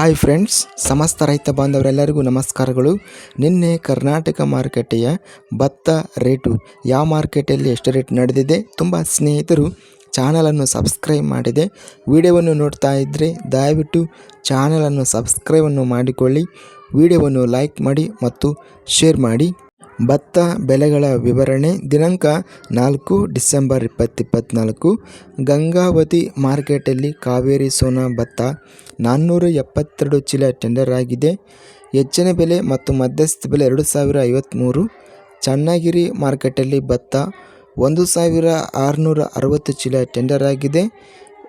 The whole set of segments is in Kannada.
ಹಾಯ್ ಫ್ರೆಂಡ್ಸ್ ಸಮಸ್ತ ರೈತ ಬಾಂಧವರೆಲ್ಲರಿಗೂ ನಮಸ್ಕಾರಗಳು. ನಿನ್ನೆ ಕರ್ನಾಟಕ ಮಾರುಕಟ್ಟೆಯ ಭತ್ತ ರೇಟು ಯಾವ ಮಾರ್ಕೆಟಲ್ಲಿ ಎಷ್ಟು ರೇಟ್ ನಡೆದಿದೆ ತುಂಬ ಸ್ನೇಹಿತರು ಚಾನಲನ್ನು ಸಬ್ಸ್ಕ್ರೈಬ್ ಮಾಡಿದೆ. ವಿಡಿಯೋವನ್ನು ನೋಡ್ತಾ ಇದ್ದರೆ ದಯವಿಟ್ಟು ಚಾನಲನ್ನು ಸಬ್ಸ್ಕ್ರೈಬನ್ನು ಮಾಡಿಕೊಳ್ಳಿ. ವಿಡಿಯೋವನ್ನು ಲೈಕ್ ಮಾಡಿ ಮತ್ತು ಶೇರ್ ಮಾಡಿ. ಭತ್ತ ಬೆಲೆಗಳ ವಿವರಣೆ ದಿನಾಂಕ ನಾಲ್ಕು ಡಿಸೆಂಬರ್ ಇಪ್ಪತ್ತಿಪ್ಪತ್ನಾಲ್ಕು ಗಂಗಾವತಿ ಮಾರ್ಕೆಟಲ್ಲಿ ಕಾವೇರಿ ಸೋನಾ ಭತ್ತ ನಾನ್ನೂರ ಎಪ್ಪತ್ತೆರಡು ಚೀಲ ಟೆಂಡರ್ ಆಗಿದೆ. ಹೆಚ್ಚಿನ ಬೆಲೆ ಮತ್ತು ಮಧ್ಯಸ್ಥ ಬೆಲೆ ಎರಡು ಸಾವಿರ ಐವತ್ತ್ಮೂರು ಚನ್ನಗಿರಿ ಮಾರ್ಕೆಟಲ್ಲಿ ಭತ್ತ ಒಂದು ಸಾವಿರ ಆರುನೂರ ಅರವತ್ತು ಚೀಲ ಟೆಂಡರ್ ಆಗಿದೆ.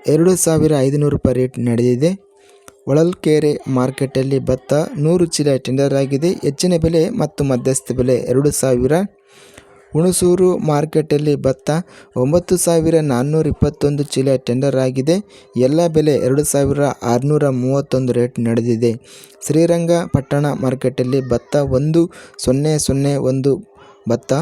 ಎರಡು ಸಾವಿರ ಐದುನೂರು ರೂಪಾಯಿ ರೇಟ್ ನಡೆದಿದೆ. ಹೊಳಲ್ಕೆರೆ ಮಾರ್ಕೆಟಲ್ಲಿ ಭತ್ತ ನೂರು ಚೀಲ ಟೆಂಡರ್ ಆಗಿದೆ. ಹೆಚ್ಚಿನ ಬೆಲೆ ಮತ್ತು ಮಧ್ಯಸ್ಥ ಬೆಲೆ ಎರಡು ಸಾವಿರ ಹುಣಸೂರು ಮಾರ್ಕೆಟಲ್ಲಿ ಭತ್ತ ಒಂಬತ್ತು ಸಾವಿರ ನಾನ್ನೂರ ಇಪ್ಪತ್ತೊಂದು ಚೀಲ ಟೆಂಡರ್ ಆಗಿದೆ. ಎಲ್ಲ ಬೆಲೆ ಎರಡು ಸಾವಿರ ಆರುನೂರ ಮೂವತ್ತೊಂದು ರೇಟ್ ನಡೆದಿದೆ. ಶ್ರೀರಂಗಪಟ್ಟಣ ಮಾರ್ಕೆಟಲ್ಲಿ ಭತ್ತ ಒಂದು ಸೊನ್ನೆ ಸೊನ್ನೆ ಒಂದು ಭತ್ತ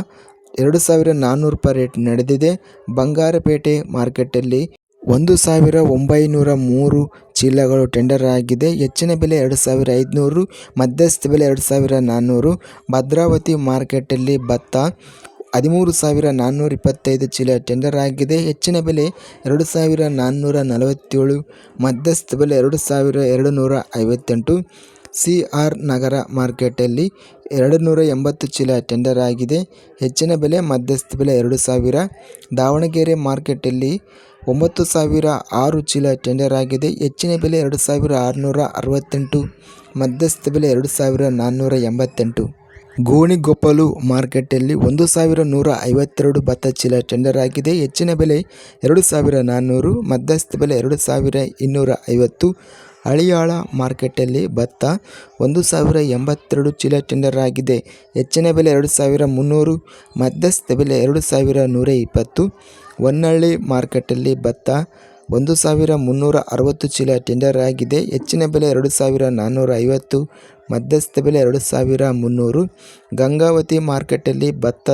ಎರಡು ಸಾವಿರ ನಾನ್ನೂರು ರೂಪಾಯಿ ರೇಟ್ ನಡೆದಿದೆ. ಬಂಗಾರಪೇಟೆ ಮಾರ್ಕೆಟಲ್ಲಿ ಒಂದು ಸಾವಿರ ಒಂಬೈನೂರ ಮೂರು ಚೀಲಗಳು ಟೆಂಡರ್ ಆಗಿದೆ. ಹೆಚ್ಚಿನ ಬೆಲೆ ಎರಡು ಸಾವಿರ ಐದುನೂರು, ಮಧ್ಯಸ್ಥ ಬೆಲೆ ಎರಡು ಸಾವಿರ ನಾನ್ನೂರು. ಭದ್ರಾವತಿ ಮಾರ್ಕೆಟಲ್ಲಿ ಭತ್ತ ಹದಿಮೂರು ಸಾವಿರ ನಾನ್ನೂರ ಇಪ್ಪತ್ತೈದು ಚೀಲ ಟೆಂಡರ್ ಆಗಿದೆ. ಹೆಚ್ಚಿನ ಬೆಲೆ ಎರಡು ಸಾವಿರ ನಾನ್ನೂರ ನಲವತ್ತೇಳು, ಮಧ್ಯಸ್ಥ ಬೆಲೆ ಎರಡು ಸಾವಿರ ಎರಡು ನೂರ ಐವತ್ತೆಂಟು. ಸಿ ಆರ್ ನಗರ ಮಾರ್ಕೆಟಲ್ಲಿ ಎರಡು ನೂರ ಎಂಬತ್ತು ಚೀಲ ಟೆಂಡರ್ ಆಗಿದೆ. ಹೆಚ್ಚಿನ ಬೆಲೆ ಮಧ್ಯಸ್ಥ ಬೆಲೆ ಎರಡು ಸಾವಿರ. ದಾವಣಗೆರೆ ಮಾರ್ಕೆಟಲ್ಲಿ ಒಂಬತ್ತು ಸಾವಿರ ಆರು ಚೀಲ ಟೆಂಡರ್ ಆಗಿದೆ. ಹೆಚ್ಚಿನ ಬೆಲೆ ಎರಡು ಸಾವಿರ ಆರುನೂರ ಅರವತ್ತೆಂಟು, ಮಧ್ಯಸ್ಥ ಬೆಲೆ ಎರಡು ಸಾವಿರ ನಾನ್ನೂರ ಎಂಬತ್ತೆಂಟು. ಗೋಣಿಗೊಪ್ಪಲು ಮಾರ್ಕೆಟ್ಟಲ್ಲಿ ಒಂದು ಸಾವಿರ ನೂರ ಐವತ್ತೆರಡು ಭತ್ತ ಚೀಲ ಟೆಂಡರ್ ಆಗಿದೆ. ಹೆಚ್ಚಿನ ಬೆಲೆ ಎರಡು ಸಾವಿರ ನಾನ್ನೂರು, ಮಧ್ಯಸ್ಥ ಬೆಲೆ ಎರಡು ಸಾವಿರ ಇನ್ನೂರ ಐವತ್ತು. ಹಳಿಯಾಳ ಮಾರ್ಕೆಟ್ಟಲ್ಲಿ ಭತ್ತ ಒಂದು ಸಾವಿರ ಎಂಬತ್ತೆರಡು ಚೀಲ ಟೆಂಡರ್ ಆಗಿದೆ. ಹೆಚ್ಚಿನ ಬೆಲೆ ಎರಡು ಸಾವಿರ ಮುನ್ನೂರು, ಮಧ್ಯಸ್ಥ ಬೆಲೆ ಎರಡು ಸಾವಿರ ನೂರ ಇಪ್ಪತ್ತು. ಹೊನ್ನಳ್ಳಿ ಮಾರ್ಕೆಟಲ್ಲಿ ಭತ್ತ ಒಂದು ಸಾವಿರ ಮುನ್ನೂರ ಅರವತ್ತು ಚೀಲ ಟೆಂಡರ್ ಆಗಿದೆ. ಹೆಚ್ಚಿನ ಬೆಲೆ ಎರಡು ಸಾವಿರ ನಾನ್ನೂರ ಐವತ್ತು ಮಧ್ಯಸ್ಥ ಬೆಲೆ ಎರಡು ಸಾವಿರ ಮುನ್ನೂರು. ಗಂಗಾವತಿ ಮಾರ್ಕೆಟಲ್ಲಿ ಭತ್ತ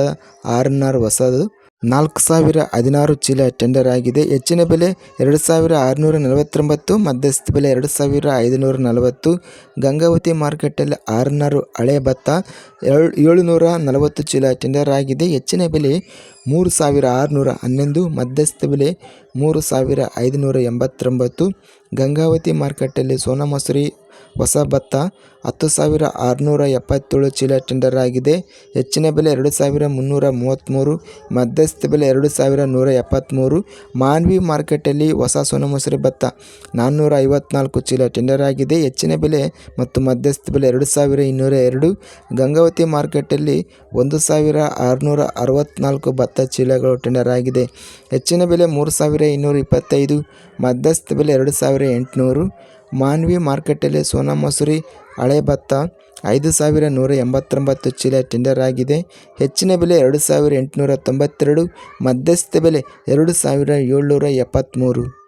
ಆರ್ ಎನ್ ಆರ್ ಹೊಸದು ನಾಲ್ಕು ಸಾವಿರ ಹದಿನಾರು ಚೀಲ ಟೆಂಡರ್ ಆಗಿದೆ. ಹೆಚ್ಚಿನ ಬೆಲೆ ಎರಡು ಸಾವಿರ ಆರುನೂರ ನಲವತ್ತೊಂಬತ್ತು, ಮಧ್ಯಸ್ಥ ಬೆಲೆ ಎರಡು ಸಾವಿರ ಐದುನೂರ ನಲವತ್ತು. ಗಂಗಾವತಿ ಮಾರ್ಕೆಟಲ್ಲಿ ಆರ್ ಎನ್ ಆರ್ ಹಳೆ ಭತ್ತ ಏಳು ಏಳುನೂರ ನಲವತ್ತು ಚೀಲ ಟೆಂಡರ್ ಆಗಿದೆ. ಹೆಚ್ಚಿನ ಬೆಲೆ ಮೂರು ಸಾವಿರ ಆರುನೂರ ಹನ್ನೊಂದು, ಮಧ್ಯಸ್ಥ ಬೆಲೆ ಮೂರು ಸಾವಿರ ಐದುನೂರ ಎಂಬತ್ತೊಂಬತ್ತು, ಗಂಗಾವತಿ ಮಾರ್ಕೆಟಲ್ಲಿ ಸೋನಾ ಮಸೂರಿ ಹೊಸ ಭತ್ತ ಹತ್ತು ಸಾವಿರ ಆರುನೂರ ಎಪ್ಪತ್ತೇಳು ಚೀಲ ಟೆಂಡರ್ ಆಗಿದೆ. ಹೆಚ್ಚಿನ ಬೆಲೆ ಎರಡು ಸಾವಿರ ಮುನ್ನೂರ ಮೂವತ್ತ್ಮೂರು, ಮಧ್ಯಸ್ಥ ಬೆಲೆ ಎರಡು ಸಾವಿರ ನೂರ ಎಪ್ಪತ್ತ್ಮೂರು. ಮಾನ್ವಿ ಮಾರ್ಕೆಟಲ್ಲಿ ಹೊಸ ಸೋನಾ ಮಸೂರಿ ಭತ್ತ ನಾನ್ನೂರ ಐವತ್ನಾಲ್ಕು ಚೀಲ ಟೆಂಡರ್ ಆಗಿದೆ. ಹೆಚ್ಚಿನ ಬೆಲೆ ಮತ್ತು ಮಧ್ಯಸ್ಥ ಬೆಲೆ ಎರಡು ಸಾವಿರ ಇನ್ನೂರ ಎರಡು. ಗಂಗಾವತಿ ಮಾರ್ಕೆಟಲ್ಲಿ ಒಂದು ಸಾವಿರ ಆರುನೂರ ಅರವತ್ತ್ನಾಲ್ಕು ಭತ್ತ ಚೀಲಗಳು ಟೆಂಡರ್ ಆಗಿದೆ. ಹೆಚ್ಚಿನ ಬೆಲೆ ಮೂರು ಸಾವಿರ ಇನ್ನೂರ ಇಪ್ಪತ್ತೈದು, ಮಧ್ಯಸ್ಥ ಬೆಲೆ ಎರಡು ಸಾವಿರ ಎಂಟುನೂರು, ಮಾನ್ವಿ ಮಾರ್ಕೆಟಲ್ಲಿ ಸೋನಾ ಮಸೂರಿ ಹಳೆ ಭತ್ತ ಐದು ಸಾವಿರ ನೂರ ಎಂಬತ್ತೊಂಬತ್ತು ಚೀಲ ಟೆಂಡರ್ ಆಗಿದೆ. ಹೆಚ್ಚಿನ ಬೆಲೆ ಎರಡು ಸಾವಿರ ಎಂಟುನೂರ ತೊಂಬತ್ತೆರಡು, ಮಧ್ಯಸ್ಥ ಬೆಲೆ ಎರಡು ಸಾವಿರ ಏಳ್ನೂರ ಎಪ್ಪತ್ತ್ಮೂರು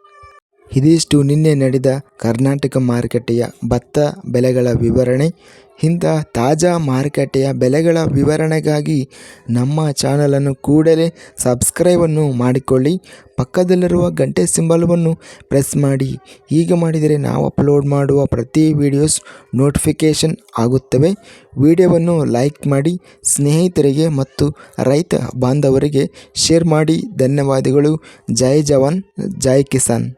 ಇದಿಷ್ಟು ನಿನ್ನೆ ನಡೆದ ಕರ್ನಾಟಕ ಮಾರುಕಟ್ಟೆಯ ಭತ್ತ ಬೆಲೆಗಳ ವಿವರಣೆ ಇಂಥ ತಾಜಾ ಮಾರುಕಟ್ಟೆಯ ಬೆಲೆಗಳ ವಿವರಣೆಗಾಗಿ ನಮ್ಮ ಚಾನಲನ್ನು ಕೂಡಲೇ ಸಬ್ಸ್ಕ್ರೈಬನ್ನು ಮಾಡಿಕೊಳ್ಳಿ. ಪಕ್ಕದಲ್ಲಿರುವ ಗಂಟೆ ಸಿಂಬಲವನ್ನು ಪ್ರೆಸ್ ಮಾಡಿ. ಹೀಗೆ ಮಾಡಿದರೆ ನಾವು ಅಪ್ಲೋಡ್ ಮಾಡುವ ಪ್ರತಿ ವಿಡಿಯೋಸ್ ನೋಟಿಫಿಕೇಷನ್ ಆಗುತ್ತವೆ. ವಿಡಿಯೋವನ್ನು ಲೈಕ್ ಮಾಡಿ, ಸ್ನೇಹಿತರಿಗೆ ಮತ್ತು ರೈತ ಬಾಂಧವರಿಗೆ ಶೇರ್ ಮಾಡಿ. ಧನ್ಯವಾದಗಳು. ಜೈ ಜವಾನ್, ಜೈ ಕಿಸಾನ್.